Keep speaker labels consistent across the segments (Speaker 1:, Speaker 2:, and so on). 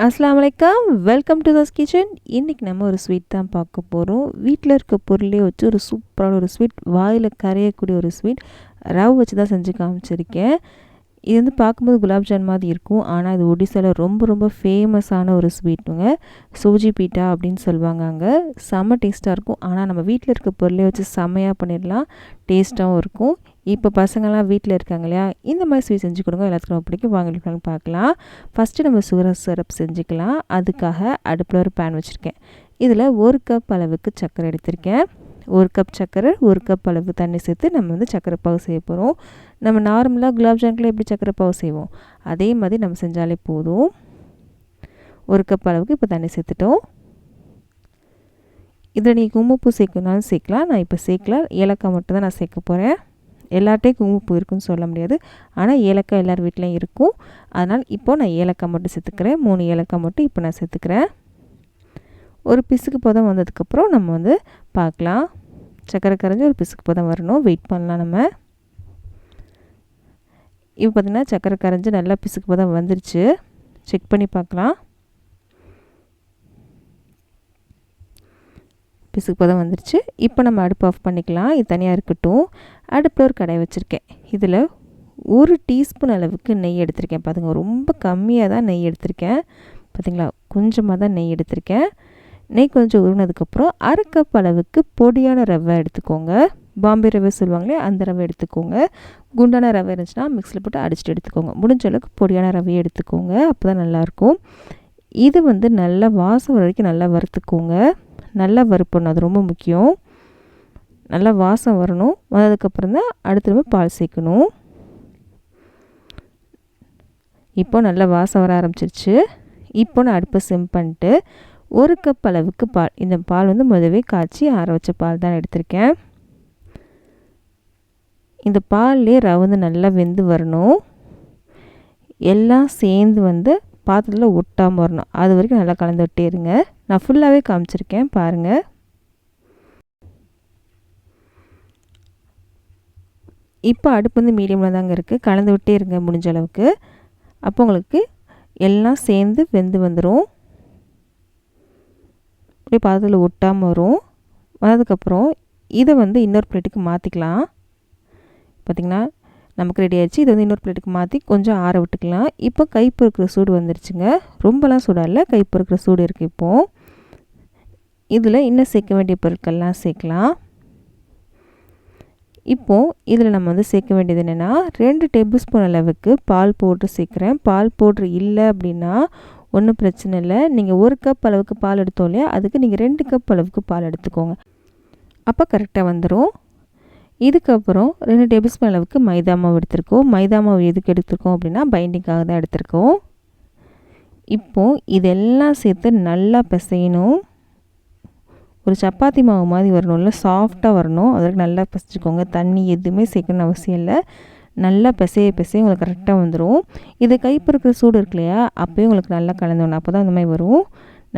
Speaker 1: அஸ்லாம் வலைக்கம் welcome to thus kitchen இன்றைக்கி நம்ம ஒரு ஸ்வீட் தான் பார்க்க போகிறோம் வீட்டில் இருக்க பொருளே வச்சு ஒரு சூப்பரான ஒரு ஸ்வீட் வாயில் கரையக்கூடிய ஒரு ஸ்வீட் ரவ் வச்சு தான் செஞ்சு காமிச்சிருக்கேன். இது வந்து பார்க்கும்போது குலாப்ஜான் மாதிரி இருக்கும். ஆனால் இது ஒடிசாவில் ரொம்ப ரொம்ப ஃபேமஸான ஒரு ஸ்வீட்டுங்க சூஜி பீட்டா அப்படின்னு சொல்லுவாங்க அங்கே. செம்ம டேஸ்ட்டாக இருக்கும். ஆனால் நம்ம வீட்டில் இருக்க பொருளே வச்சு செம்மையாக பண்ணிடலாம். டேஸ்ட்டாகவும் இருக்கும். இப்போ பசங்கள்லாம் வீட்டில் இருக்காங்க இல்லையா? இந்த மாதிரி ஸ்வீட் செஞ்சு கொடுங்க. எல்லாத்துக்கும் ரொம்ப பிடிக்கும். வாங்கிட்டு பார்க்கலாம். ஃபஸ்ட்டு நம்ம சுகர் சிரப் செஞ்சுக்கலாம். அதுக்காக அடுப்பில் ஒரு பேன் வச்சுருக்கேன். இதில் ஒரு கப் அளவுக்கு சர்க்கரை எடுத்திருக்கேன். ஒரு கப் சர்க்கரை ஒரு கப் அளவு தண்ணி சேர்த்து நம்ம வந்து சர்க்கரை பாகு செய்ய போகிறோம் நம்ம நார்மலாக குலாப் ஜாமுனில் எப்படி சர்க்கரை பாகு செய்வோம்? அதே மாதிரி நம்ம செஞ்சாலே போதும். ஒரு கப் அளவுக்கு இப்போ தண்ணி சேர்த்துட்டோம். இதில் நீங்கள் குங்குமப்பூ சேர்க்கணுனாலும் சேர்க்கலாம். நான் இப்போ சேர்க்கல. ஏலக்காய் மட்டும் தான் நான் சேர்க்க போகிறேன் எல்லாட்டையும் குங்குமப்பூ இருக்குன்னு சொல்ல முடியாது. ஆனால் ஏலக்காய் எல்லார் வீட்லேயும் இருக்கும். அதனால் இப்போது நான் ஏலக்காய் மட்டும் சேர்த்துக்கிறேன். மூணு ஏலக்காய் மட்டும் இப்போ நான் சேர்த்துக்கிறேன். ஒரு பிசுக்கு பதம் வந்ததுக்கப்புறம் நம்ம வந்து பார்க்கலாம். சக்கரை கரைஞ்சி ஒரு பிசுக்கு பதம் வரணும். வெயிட் பண்ணலாம் நம்ம. இப்போ பார்த்திங்கன்னா சக்கரை கரைஞ்சி நல்லா பிசுக்கு பதம் வந்துருச்சு. செக் பண்ணி பார்க்கலாம். பிசுக்கு பதம் வந்துருச்சு. இப்போ நம்ம அடுப்பு ஆஃப் பண்ணிக்கலாம். இது தனியாக இருக்கட்டும். அடுப்பில் ஒரு கடாய் வச்சுருக்கேன். இதில் ஒரு டீஸ்பூன் அளவுக்கு நெய் எடுத்திருக்கேன். பார்த்துங்க ரொம்ப கம்மியாக தான் நெய் எடுத்திருக்கேன். பார்த்திங்களா? கொஞ்சமாக தான் நெய் எடுத்திருக்கேன். நெய் கொஞ்சம் உருனதுக்கப்புறம் அரை கப் அளவுக்கு பொடியான ரவை எடுத்துக்கோங்க. பாம்பே ரவை சொல்லுவாங்களே அந்த ரவை எடுத்துக்கோங்க. குண்டான ரவை இருந்துச்சுன்னா மிக்ஸில் போட்டு அடிச்சுட்டு எடுத்துக்கோங்க. முடிஞ்ச அளவுக்கு பொடியான ரவையை எடுத்துக்கோங்க. அப்போ தான் நல்லாயிருக்கும். இது வந்து நல்லா வாசம் வரைக்கும் நல்லா வறுத்துக்கோங்க. நல்லா வறுப்பணும் அது ரொம்ப முக்கியம். நல்லா வாசம் வரணும். வந்ததுக்கப்புறம் தான் அடுத்த நம்ம பால் சேர்க்கணும். இப்போ நல்லா வாசம் வர ஆரம்பிச்சிருச்சு. இப்போ நான் அடுப்பை சிம் பண்ணிட்டு ஒரு கப் அளவுக்கு பால். இந்த பால் வந்து முதவே காய்ச்சி ஆற வச்ச பால் தான் எடுத்திருக்கேன். இந்த பால்லே ரவை நல்லா வெந்து வரணும். எல்லாம் சேர்ந்து வந்து பாத்திரத்தில் ஒட்டாமல் வரணும். அது வரைக்கும் நல்லா கலந்து விட்டே இருங்க. நான் ஃபுல்லாகவே காமிச்சிருக்கேன். பாருங்கள் இப்போ அடுப்பு வந்து மீடியமில் தாங்க இருக்குது கலந்து விட்டே இருங்க முடிஞ்ச அளவுக்கு. அப்போ உங்களுக்கு எல்லாம் சேர்ந்து வெந்து வந்துடும் அப்படியே பாதத்தில் ஒட்டாமல் வரும். வந்ததுக்கப்புறம் இதை வந்து இன்னொரு பிளேட்டுக்கு மாற்றிக்கலாம் பார்த்திங்கன்னா நமக்கு ரெடி ஆகிடுச்சு இதை வந்து இன்னொரு பிளேட்டுக்கு மாற்றி கொஞ்சம் ஆற விட்டுக்கலாம். இப்போ கை பொறுக்கிற சூடு வந்துருச்சுங்க. ரொம்பலாம் சூடாக இல்லை. கை பொறுக்கிற சூடு இருக்குது இப்போது இதில் இன்னும் சேர்க்க வேண்டிய பொருட்கள்லாம் சேர்க்கலாம். இப்போது இதில் நம்ம வந்து சேர்க்க வேண்டியது என்னென்னா ரெண்டு டேபிள் ஸ்பூன் அளவுக்கு பால் பவுட்ரு சேர்க்குறேன். பால் பவுட்ரு இல்லை அப்படின்னா ஒன்றும் பிரச்சனை இல்லை. நீங்கள் ஒரு கப் அளவுக்கு பால் எடுத்தோம் இல்லையா? அதுக்கு நீங்கள் ரெண்டு கப் அளவுக்கு பால் எடுத்துக்கோங்க. அப்போ கரெக்டாக வந்துடும் இதுக்கப்புறம் ரெண்டு டேபிள் ஸ்பூன் அளவுக்கு மைதா மாவு எடுத்திருக்கோம். மைதா மாவு எதுக்கு எடுத்திருக்கோம் அப்படின்னா பைண்டிங்காக தான் எடுத்திருக்கோம். இப்போது இதெல்லாம் சேர்த்து நல்லா பிசையணும். ஒரு சப்பாத்தி மாவு மாதிரி வரணும்ல சாஃப்டாக வரணும். அதற்கு நல்லா பிசைச்சிக்கோங்க தண்ணி எதுவுமே சேர்க்கணும்னு அவசியம் இல்லை. நல்லா பிசைய பிசைய உங்களுக்கு கரெக்டாக வந்துடும் இது கைப்பறுக்கிற சூடு இருக்கு இல்லையா? அப்போயே உங்களுக்கு நல்லா கலந்துடணும் அப்போ தான் அந்த மாதிரி வரும்.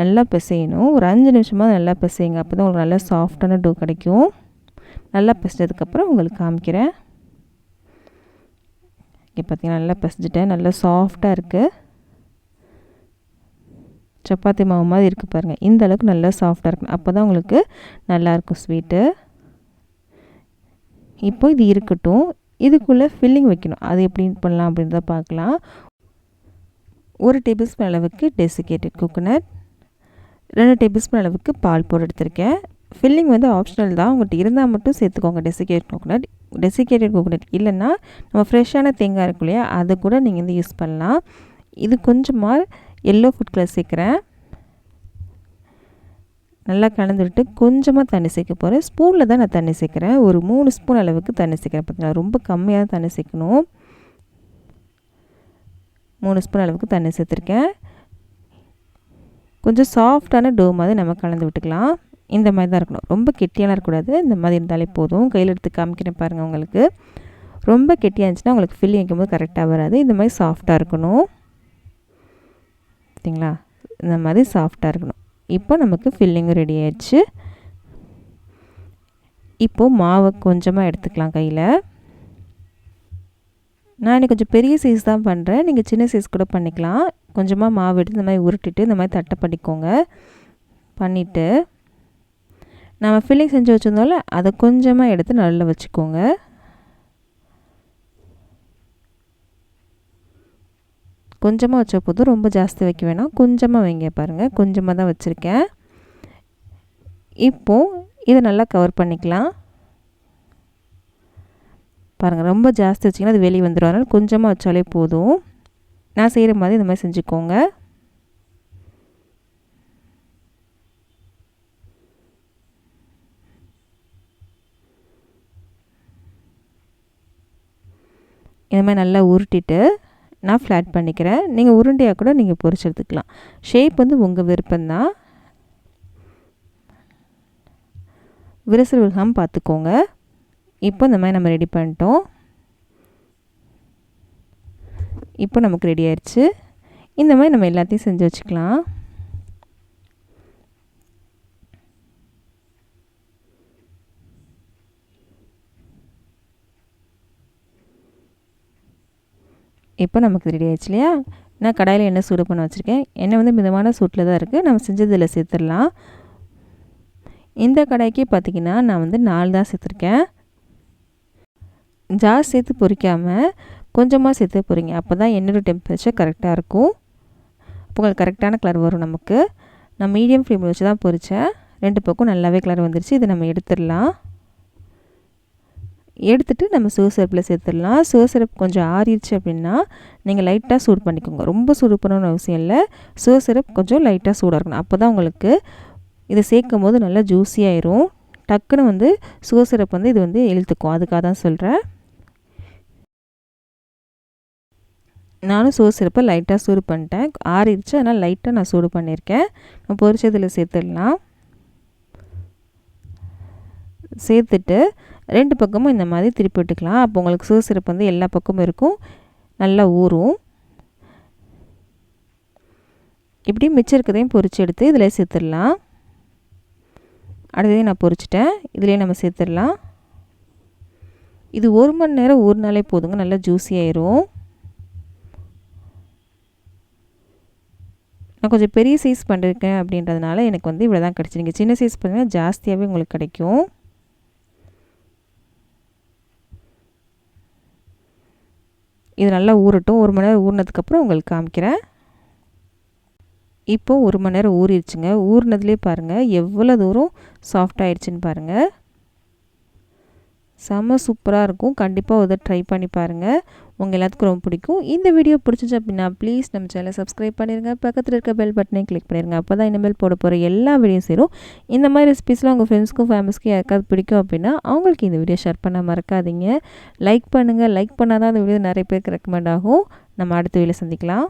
Speaker 1: நல்லா பிசையணும். ஒரு அஞ்சு நிமிஷமாக நல்லா பிசையுங்க. அப்போ தான் உங்களுக்கு நல்லா சாஃப்டான டூ கிடைக்கும். நல்லா பிசைஞ்சதுக்கப்புறம் உங்களுக்கு காமிக்கிறேன். இங்கே பார்த்தீங்கன்னா நல்லா பிசைஞ்சிட்டேன். நல்லா சாஃப்டாக இருக்குது சப்பாத்தி மாவு மாதிரி இருக்குது பாருங்கள் இந்த அளவுக்கு நல்லா சாஃப்டாக இருக்கணும். அப்போ தான் உங்களுக்கு நல்லாயிருக்கும் ஸ்வீட்டு இப்போ இது இருக்கட்டும். இதுக்குள்ளே ஃபில்லிங் வைக்கணும். அது எப்படி பண்ணலாம் அப்படின்றத பார்க்கலாம். ஒரு டேபிள் ஸ்பூன் அளவுக்கு டெசிகேட்டட் கோகோனட் ரெண்டு டேபிள் ஸ்பூன் அளவுக்கு பால் போட்டு எடுத்திருக்கேன். ஃபில்லிங் வந்து ஆப்ஷனல் தான். உங்கள்கிட்ட இருந்தால் மட்டும் சேர்த்துக்கோங்க டெசிகேட் கோகோனட் டெசிகேட்டட் கோகோனட் இல்லைன்னா நம்ம ஃப்ரெஷ்ஷான தேங்காய் இருக்கும் இல்லையா அதை கூட நீங்கள் வந்து யூஸ் பண்ணலாம். இது கொஞ்சமாக எல்லோ ஃபுட் கலர் சேர்க்குறேன். நல்லா கலந்து விட்டு கொஞ்சமாக தண்ணி சேர்க்க போகிறேன் ஸ்பூனில் தான் நான் தண்ணி சேர்க்குறேன். ஒரு மூணு ஸ்பூன் அளவுக்கு தண்ணி சேர்க்குறேன். பார்த்தீங்களா ரொம்ப கம்மியாக தண்ணி சேர்க்கணும். மூணு ஸ்பூன் அளவுக்கு தண்ணி சேர்த்துருக்கேன். கொஞ்சம் சாஃப்டான டோ மாதிரி நம்ம கலந்து விட்டுக்கலாம். இந்த மாதிரி தான் இருக்கணும். ரொம்ப கெட்டியெல்லாம் இருக்கக்கூடாது. இந்த மாதிரி இருந்தாலே போதும். கையில் எடுத்து காமிக்கிறேன் பாருங்கள் உங்களுக்கு. ரொம்ப கெட்டியாக இருந்துச்சுன்னா உங்களுக்கு ஃபில் வைக்கும்போது கரெக்டாக வராது. இந்த மாதிரி சாஃப்டாக இருக்கணும். சரிங்களா இந்த மாதிரி சாஃப்டாக இருக்கணும். இப்போ நமக்கு ஃபில்லிங்கும் ரெடி ஆயிடுச்சு. இப்போது மாவை கொஞ்சமாக எடுத்துக்கலாம் கையில். நான் இன்னைக்கு கொஞ்சம் பெரிய சைஸ் தான் பண்ணுறேன் நீங்கள் சின்ன சைஸ் கூட பண்ணிக்கலாம். கொஞ்சமாக மாவு எடுத்து இந்த மாதிரி உருட்டிட்டு இந்த மாதிரி தட்டை பண்ணிக்கோங்க. பண்ணிவிட்டு நம்ம ஃபில்லிங் செஞ்சு வச்சுருந்தோம்ல அதை கொஞ்சமாக எடுத்து நல்லா வச்சுக்கோங்க. கொஞ்சமாக வச்ச போதும் ரொம்ப ஜாஸ்தி வைக்க வேணாம். கொஞ்சமாக வைங்க பாருங்கள் கொஞ்சமாக தான் வச்சுருக்கேன். இப்போது இதை நல்லா கவர் பண்ணிக்கலாம். பாருங்கள் ரொம்ப ஜாஸ்தி வச்சிங்கன்னா அது வெளியே வந்துடும் அதனால் கொஞ்சமாக வச்சாலே போதும். நான் செய்கிற மாதிரி இந்த மாதிரி செஞ்சுக்கோங்க. இந்த மாதிரி நல்லா உருட்டிட்டு நான் ஃப்ளாட் பண்ணிக்கிறேன். நீங்கள் உருண்டையாக கூட நீங்கள் பொரிச்சு எடுத்துக்கலாம். ஷேப் வந்து உங்கள் விருப்பம்தான். விரிசல் விழுகாமல் பார்த்துக்கோங்க இப்போ இந்த மாதிரி நம்ம ரெடி பண்ணிட்டோம். இப்போ நமக்கு ரெடி ஆயிடுச்சு இந்த மாதிரி நம்ம எல்லாத்தையும் செஞ்சு வச்சுக்கலாம். இப்போ நமக்கு ரெடி ஆயிடுச்சு இல்லையா? நான் கடாயில் எண்ணெய் சூடு பண்ண வச்சுருக்கேன். எண்ணெய் வந்து மிதமான சூட்டில் தான் இருக்குது நம்ம செஞ்சதில் சேர்த்துடலாம். இந்த கடாய்க்கு பார்த்திங்கன்னா நான் வந்து நாலு தான் சேர்த்துருக்கேன். ஜார் சேர்த்து பொரிக்காமல் கொஞ்சமாக சேர்த்து பொறிங்க அப்போ தான் எண்ணெயோட டெம்பரேச்சர் கரெக்டாக இருக்கும். உங்களுக்கு கரெக்டான கலர் வரும் நமக்கு. நான் மீடியம் ஃப்ளேமில் வச்சு தான் பொரித்தேன் ரெண்டு பக்கம் நல்லாவே கலர் வந்துருச்சு. இதை நம்ம எடுத்துடலாம். எடுத்துகிட்டு நம்ம சிவசிறப்பில் சேர்த்துடலாம். சிவசிறப்பு கொஞ்சம் ஆறிடுச்சு அப்படின்னா நீங்கள் லைட்டாக சூடு பண்ணிக்கோங்க. ரொம்ப சூடு பண்ணணும்னு அவசியம் இல்லை. சிவசிறப் கொஞ்சம் லைட்டாக சூடாக இருக்கணும் அப்போ தான் உங்களுக்கு இதை சேர்க்கும் போது நல்லா ஜூஸியாயிரும் டக்குன்னு வந்து சிவசிறப்பு வந்து இது வந்து இழுத்துக்கும். அதுக்காக தான் சொல்கிறேன் நானும் சோறு சிறப்பை லைட்டாக சூடு பண்ணிட்டேன். ஆறிடுச்சு. அதனால் லைட்டாக நான் சூடு பண்ணியிருக்கேன். நான் பொரிச்சதில் சேர்த்துடலாம். சேர்த்துட்டு ரெண்டு பக்கமும் இந்த மாதிரி திருப்பி விட்டுக்கலாம். அப்போ உங்களுக்கு சுறுசுறுப்பு சிறப்பு வந்து எல்லா பக்கமும் இருக்கும். நல்லா ஊறும். இப்படி மிச்சம் இருக்கிறதையும் பொறிச்சு எடுத்து இதில் சேர்த்துடலாம். அடுத்ததையும் நான் பொறிச்சிட்டேன். இதிலே நம்ம சேர்த்துடலாம். இது ஒரு மணி நேரம் ஊறினாலே போதுங்க. நல்லா ஜூஸியாயிரும் நான் கொஞ்சம் பெரிய சைஸ் பண்ணிருக்கேன் அப்படின்றதுனால எனக்கு வந்து இவ்வளோ தான் கிடச்சி நீங்கள் சின்ன சைஸ் பண்ணிங்கன்னா ஜாஸ்தியாகவே உங்களுக்கு கிடைக்கும். இது நல்லா ஊறட்டும். ஒரு மணி நேரம் ஊறினதுக்கப்புறம் உங்களுக்கு காமிக்கிறேன். இப்போது ஒரு மணி நேரம் ஊறிடுச்சுங்க. ஊறினதுலேயே பாருங்கள் எவ்வளோ தூரம் சாஃப்ட் ஆயிடுச்சுன்னு பாருங்கள் செம்ம சூப்பராக இருக்கும். கண்டிப்பாக ஒரு ட்ரை பண்ணி பாருங்கள் உங்கள் எல்லாத்துக்கும் ரொம்ப பிடிக்கும். இந்த வீடியோ பிடிச்சிச்சு அப்படின்னா ப்ளீஸ் நம்ம சேனலை சப்ஸ்கிரைப் பண்ணிடுங்க பக்கத்தில் இருக்க பெல் பட்டனை கிளிக் பண்ணிடுங்க அப்போ தான் இனிமேல் போட போகிற எல்லா வீடியோ சேரும். இந்த மாதிரி ரெசிபீஸ்லாம் உங்கள் ஃப்ரெண்ட்ஸ்க்கும் ஃபேமிலிஸ்க்கும் யாருக்காவது பிடிக்கும் அப்படின்னா அவங்களுக்கு இந்த வீடியோ ஷேர் பண்ண மறக்காதீங்க. லைக் பண்ணுங்கள் லைக் பண்ணால் தான் அந்த வீடியோ நிறைய பேருக்கு ரெக்கமெண்ட் ஆகும். நம்ம அடுத்த வீடியோ சந்திக்கலாம்.